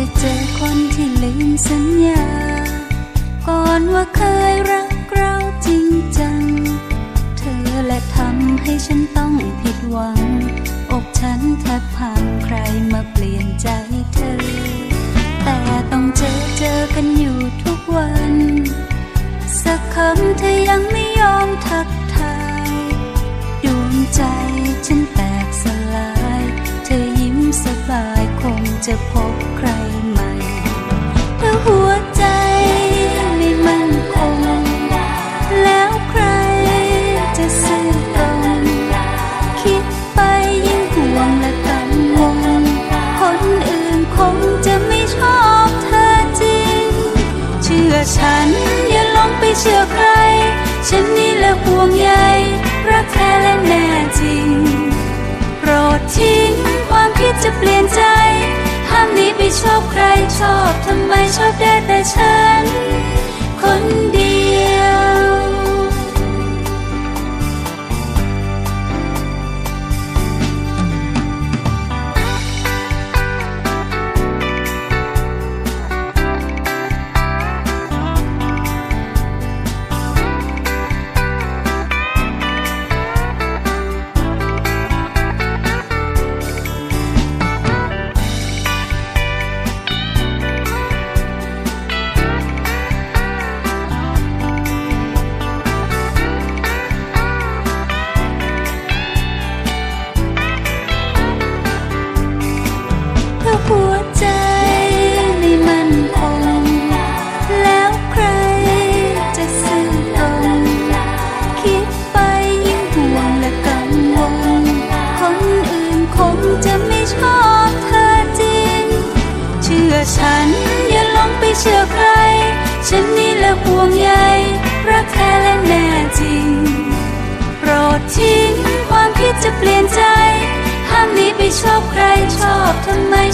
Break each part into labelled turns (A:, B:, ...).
A: จะเจอคนที่ลืมสัญญา ก่อนว่าเคยรักเราจริงจัง เธอและทำให้ฉันต้องผิดหวัง อกฉันแทบพังใครมาเปลี่ยน จะพบใครใหม่ ถ้าหัวใจไม่มั่นคงแล้วใครจะซื่อตรงคิดไปยิ่งห่วงและกังวลคนอื่นคงจะไม่ชอบเธอจริง เชื่อฉันอย่าลงไปเชื่อใคร ฉันนี่แหละห่วงใยรัก อบใครชอบทำไมชอบได้แต่ฉัน คนเดียว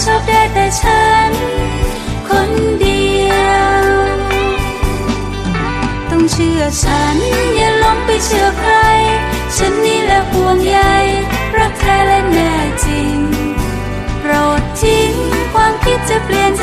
A: ชอบได้แต่ฉัน คนเดียว ต้องเชื่อฉัน อย่าลงไปเชื่อใคร ฉันนี่แหละห่วงใยรักแท้และแน่จริง โปรดทิ้งความคิดจะเปลี่ยนใจ